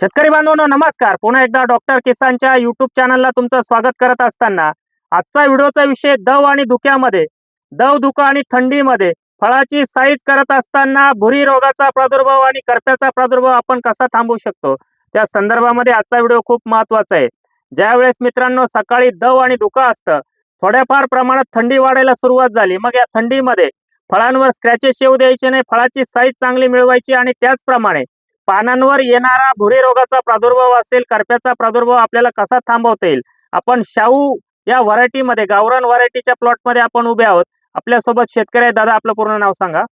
शेतकरी बांधवांनो नमस्कार. पुन्हा एकदा डॉक्टर किसानच्या युट्यूब चॅनलला तुमचं स्वागत करत असताना आजचा व्हिडिओचा विषय दव आणि धुक्यामध्ये. दव धुका आणि थंडीमध्ये फळाची साईज करत असताना भुरी रोगाचा प्रादुर्भाव आणि करप्याचा प्रादुर्भाव आपण कसा थांबवू शकतो? त्या संदर्भामध्ये आजचा व्हिडिओ खूप महत्त्वाचा आहे. ज्यावेळेस मित्रांनो सकाळी दव आणि धुका असतं थोड्याफार प्रमाणात थंडी वाढायला सुरुवात झाली. मग या थंडीमध्ये फळांवर स्क्रॅचेस येऊ द्यायचे नाही फळाची साईज चांगली मिळवायची आणि त्याचप्रमाणे पानांवर येणारा भुरी रोगाचा प्रादुर्भाव असेल करप्याचा प्रादुर्भाव आपल्याला कसा थांबवता येईल? आपण शाहू या व्हरायटीमध्ये गावरान व्हरायटीच्या प्लॉटमध्ये आपण उभे आहोत. आपल्यासोबत शेतकरी आहे दादा आपलं पूर्ण नाव सांगा.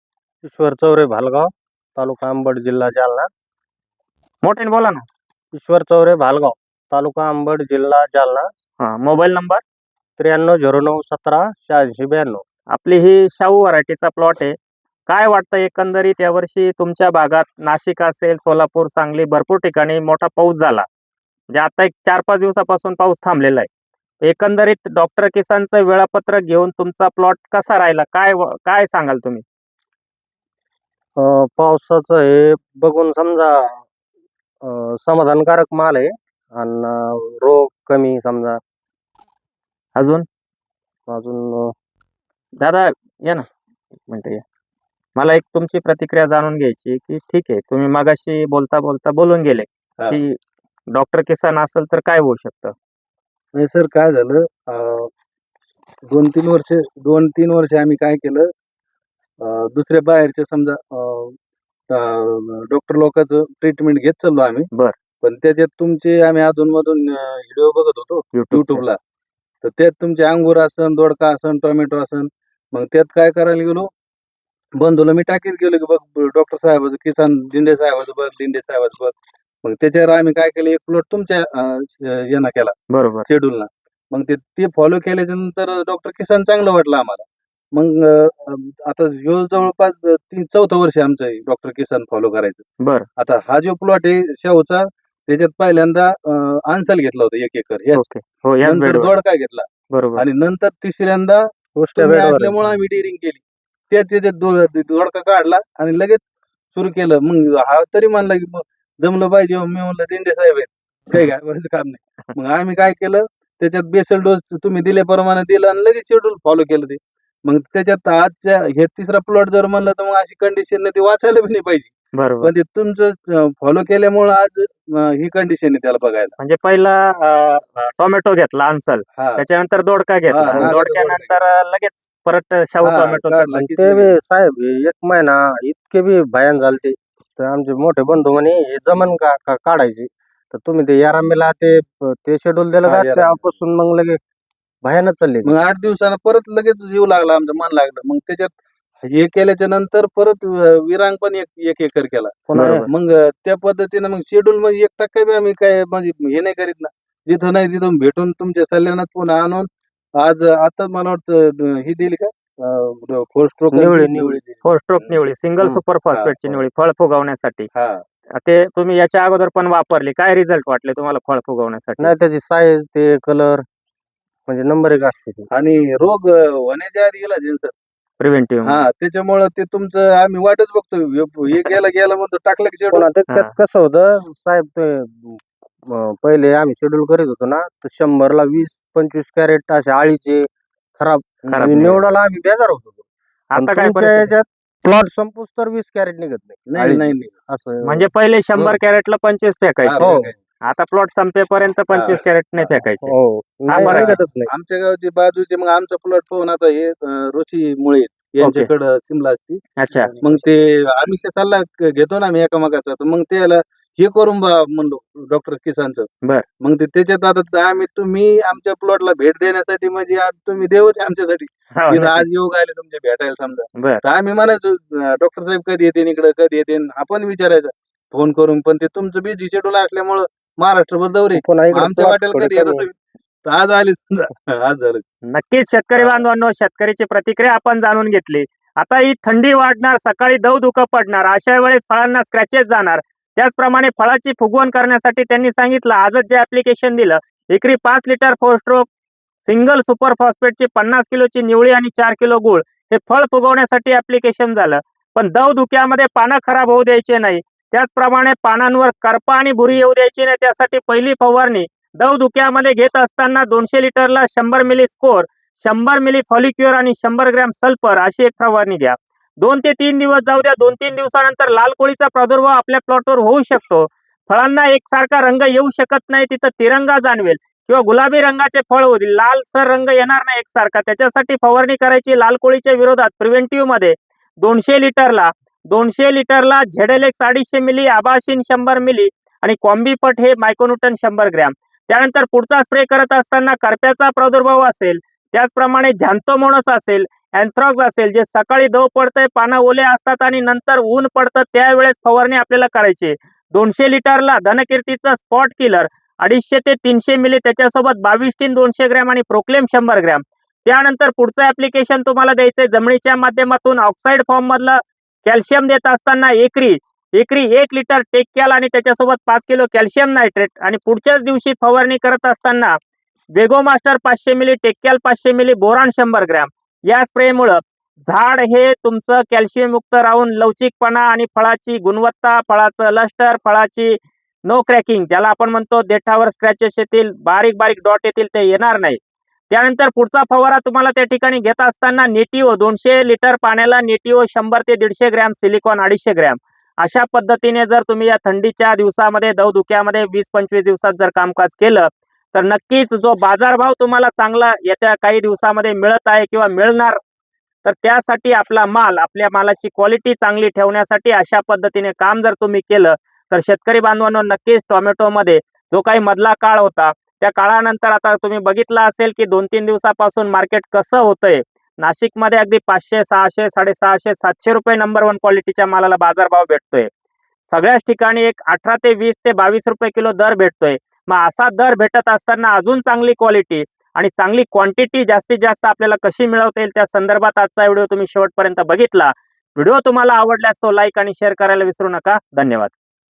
ईश्वर चौरे भालगाव तालुका अंबड जिल्हा जालना. मोठ्याने बोला ना. ईश्वर चौरे भालगाव तालुका अंबड जिल्हा जालना. हा मोबाईल नंबर? त्र्याण्णव झिरो नऊ सतरा शहाऐंशी ब्याण्णव. आपली ही शाहू व्हरायटीचा प्लॉट आहे. काय वाटतं एकंदरीत यावर्षी तुमच्या भागात नाशिक असेल सोलापूर सांगली भरपूर ठिकाणी मोठा पाऊस झाला. म्हणजे आता एक चार पाच दिवसापासून पाऊस थांबलेला आहे. एकंदरीत डॉक्टर किसानचं वेळापत्रक घेऊन तुमचा प्लॉट कसा राहिला? काय काय सांगाल तुम्ही? पावसाचं हे बघून समजा समाधानकारक माल आहे आणि रोग कमी समजा. अजून? अजून दादा या ना. मिनिट या. मला एक तुमची प्रतिक्रिया जाणून घ्यायची की ठीक आहे तुम्ही मागाशी बोलता बोलता बोलून गेले हा. की डॉक्टर किसान असेल तर काय होऊ शकतं? नाही सर काय झालं अं, दोन तीन वर्ष दोन तीन वर्ष आम्ही काय केलं अं, दुसऱ्या बाहेरचे समजा डॉक्टर लोकांचं ट्रीटमेंट घेत चाललो आम्ही. बर. पण त्याच्यात तुमचे आम्ही अधून मधून व्हिडिओ बघत होतो युट्यूब युट्यूबला तर त्यात तुमचे अंगूर असन दोडका असन टोमॅटो असन मग त्यात काय करायला गेलो? बंधूला मी टाकीत गेलो की बघ डॉक्टर साहेबाचं किसान दिंडे साहेबाचं बघ दिंडे साहेबाचं बघ. मग त्याच्यावर आम्ही काय केलं एक प्लॉट तुमच्या अं, यानं केला. बरोबर. शेड्यूलला मग ते ते फॉलो केल्याच्यानंतर डॉक्टर किसान चांगलं वाटलं आम्हाला. मग अं, आता ह्यो जवळपास तीन चौथं वर्ष आहे आमचं डॉक्टर किसान फॉलो करायचं. बर. आता हा जो प्लॉट आहे शाहूचा त्याच्यात पहिल्यांदा आन्सल घेतला होता एक एकर ह्याच ओके. हो याच नंतर बेडवर. दोडका घेतला. बरोबर. आणि नंतर तिसऱ्यांदा गोष्ट तुम्ही बेडवर असल्यामुळे. आम्ही डिरिंग केली. त्या त्याच्यात दो- दोडका काढला आणि लगेच सुरू केलं. मग हा तरी म्हणला की जमलं पाहिजे हो. मी म्हणलं दिंडे साहेब आहेत. काही काय करायचं काम नाही. मग आम्ही काय केलं त्याच्यात बेसल डोस तुम्ही दिल्याप्रमाणे दिलं आणि लगेच शेड्यूल फॉलो केलं ते. मग त्याच्यात आजच्या हे तिसरा प्लॉट जर म्हणलं तर मग अशी कंडिशन ती वाचायला बी नाही पाहिजे. बरोबर. पण ते तुमचं फॉलो केल्यामुळं आज अं, ही कंडिशन आहे त्याला बघायला. म्हणजे पहिला अं, टोमॅटो घेतला अन्सल हा. त्याच्यानंतर दोडका घेतला. हा, हा, दोडक्यानंतर लगेच परत शाहू हा, टोमॅटो काढला. आणि की ते बी साहेब हे एक महिना इतके बी भयान झालते तर आमचे मोठे बंधू म्हणे हे जमन का का काढायचे? तर तुम्ही ते यारामेला ते ते शेड्यूल दिलं हा, का यारामे. त्यापासून मग लगे भयानच चालले. मग आठ दिवसानं परत लगेच जीव लागला आमचं मन लागलं. मग त्याच्यात हे केल्याच्यानंतर परत विरांग पण एक एक एकर केला. बरोबर. मग त्या पद्धतीनं मग शेड्यूल मध्ये एक टक्का बी आम्ही काय म्हणजे हे नाही करीत ना. जिथं नाही तिथून भेटून तुमच्या सल्ल्यानं पुन्हा आणून आज आता मला वाटतं ही दिली का? फोर स्ट्रोक निवळी निवळी. दिली. फोर स्ट्रोक निवळी. सिंगल हम्म. सुपर फॉस्फेटची हा. निवळी फळ फुगवण्यासाठी. हा. ते तुम्ही याच्या अगोदर पण वापरली. काय रिझल्ट वाटले तुम्हाला फळ फुगवण्यासाठी? नाही त्याची साईज ते कलर म्हणजे नंबर एक असते ती. आणि रोग अं, होण्याच्या आधी गेला जिन्स प्रिव्हेंटिव्ह हा त्याच्यामुळं ते तुमचं आम्ही वाटच बघतो हे- हे गेलं गेलं म्हणतो टाकलं की शेड्यूल त्यात कसं होतं साहेब ते अं, पहिले आम्ही शेड्यूल करीत होतो ना तर शंभरला वीस पंचवीस कॅरेट असे आळीचे खराब निघाले. निवडाला आम्ही बेजार होतो आता काय परिस्थिती? प्लॉट संपूस तर वीस कॅरेट निघत नाही नाही आळीचे. नाही नाही. असं म्हणजे पहिले शंभर. कॅरेटला पंचवीस फेकायचे हो. आता प्लॉट संपेपर्यंत पंचवीस कॅरेट नाही फेकायचे. हो. नाही नाही आमच्या गावची बाजूचे मग आमचा प्लॉट पाहून आता हे अं, ऋषी मुळे यांच्याकडं सिमला असती अच्छा मग ते आम्ही सल्ला क- घेतो ना आम्ही एकामेकाचा. तर मग ते याला हे करून बा म्हणलो डॉक्टर किसानचं. बर. मग ते त्याच्यात आता आम्ही तुम्ही आमच्या प्लॉटला भेट देण्यासाठी म्हणजे आज तुम्ही देवच आहे आमच्यासाठी. हो, इथं आज योग आले तुमच्या भेटायला समजा. बर. तर आम्ही म्हणायचो डॉक्टर साहेब कधी येते इकडे कधी येते? आपण विचारायचं. फोन करून पण ते तुमचं बिझी शेड्यूल असल्यामुळं महाराष्ट्रभर दौरे. पुन्हा इकडे आमच्या plot वाटेल थोडे कधी येतात कमी तुम्ही? तर आज आले आज झालं. नक्कीच शेतकरी बांधवांनो शेतकरीची प्रतिक्रिया आपण जाणून घेतली. आता ही थंडी वाढणार सकाळी दव धुकं पडणार अशा वेळेस फळांना स्क्रॅचेस जाणार. त्याचप्रमाणे फळाची फुगवण करण्यासाठी त्यांनी सांगितलं आजच जे ऍप्लिकेशन दिलं एकरी पाच litre four stroke single super फॉस्फेटची पन्नास किलोची निवळी आणि चार किलो गुळ हे फळ फुगवण्यासाठी ऍप्लिकेशन झालं. पण दव धुक्यामध्ये पानं खराब होऊ द्यायचे नाही. त्याचप्रमाणे पानांवर करपा आणि भुरी येऊ द्यायची नाही त्यासाठी पहिली फवारणी दव धुक्यामध्ये घेत असताना दोनशे लिटरला शंभर मिली स्कोर शंभर मिली फॉलिक्युअर आणि शंभर ग्रॅम सल्फर अशी एक फवारणी घ्या दोन ते तीन दिवस जाऊ द्या दोन तीन दिवसानंतर लाल कोळीचा प्रादुर्भाव आपल्या प्लॉटवर होऊ शकतो. फळांना एकसारखा रंग येऊ शकत नाही तिथं तिरंगा जाणवेल किंवा गुलाबी रंगाचे फळ होतील. लाल सर रंग येणार नाही एकसारखा. त्याच्यासाठी फवारणी करायची लाल कोळीच्या विरोधात प्रिव्हेंटिव्हमध्ये दोनशे लिटरला दोनशे लिटरला झेडेलेक्स अडीचशे मिली आबाशिन शंभर मिली आणि कॉम्बीपट हे मायक्रोन्यूटन शंभर ग्रॅम. त्यानंतर पुढचा स्प्रे करत असताना करप्याचा प्रादुर्भाव असेल त्याचप्रमाणे झॅन्थोमोनस असेल अँथ्रॉक्स असेल जे सकाळी दव पडतंय पानं ओले असतात आणि नंतर ऊन पडतं त्यावेळेस फवारणी आपल्याला करायची. दोनशे लिटरला धनकीर्तीचा स्पॉट किलर अडीचशे ते तीनशे मिली त्याच्यासोबत बावीस तीन दोनशे ग्रॅम आणि प्रोक्लेम शंभर ग्रॅम. त्यानंतर पुढचं ऍप्लिकेशन तुम्हाला द्यायचंय जमिनीच्या माध्यमातून ऑक्साईड फॉर्म मधलं कॅल्शियम देत असताना एकरी एकरी एक लिटर टेक्कॅल आणि त्याच्यासोबत पाच किलो कॅल्शियम नायट्रेट आणि पुढच्याच दिवशी फवारणी करत असताना वेगो मास्टर पाचशे मिली टेक्याल पाचशे मिली बोरान शंभर ग्रॅम. या स्प्रेमुळं झाड हे तुमचं कॅल्शियम मुक्त राहून लवचिकपणा आणि फळाची गुणवत्ता फळाचं लस्टर फळाची नो क्रॅकिंग ज्याला आपण म्हणतो देठावर स्क्रॅचेस येतील बारीक बारीक डॉट येतील ते येणार नाही. त्यानंतर पुढचा फवारा तुम्हाला त्या ठिकाणी घेत असताना नेटिओ दोनशे लिटर पाण्याला नेटिओ शंभर ते दीडशे ग्रॅम सिलिकॉन अडीचशे ग्रॅम. अशा पद्धतीने जर तुम्ही या थंडीच्या दिवसामध्ये दवधुक्यामध्ये वीस पंचवीस दिवसात जर कामकाज केलं तर नक्कीच जो बाजारभाव तुम्हाला चांगला येत्या काही दिवसामध्ये मिळत आहे किंवा मिळणार तर त्यासाठी आपला माल आपल्या मालाची क्वालिटी चांगली ठेवण्यासाठी अशा पद्धतीने काम जर तुम्ही केलं तर शेतकरी बांधवांनो नक्कीच टोमॅटोमध्ये जो काही मधला काळ होता त्या काळानंतर आता तुम्ही बघितलं असेल की दोन तीन दिवसापासून मार्केट कसं होतंय. नाशिकमध्ये अगदी पाचशे सहाशे साडेसहाशे सातशे रुपये नंबर वन क्वालिटीच्या मालाला बाजारभाव भेटतोय. सगळ्याच ठिकाणी एक अठरा ते वीस ते बावीस रुपये किलो दर भेटतोय. मग असा दर भेटत असताना अजून चांगली क्वालिटी आणि चांगली क्वांटिटी जास्तीत जास्त आपल्याला कशी मिळवता येईल त्या संदर्भात आजचा व्हिडिओ तुम्ही शेवटपर्यंत बघितला. व्हिडिओ तुम्हाला आवडल्यास तो लाईक आणि शेअर करायला विसरू नका. धन्यवाद.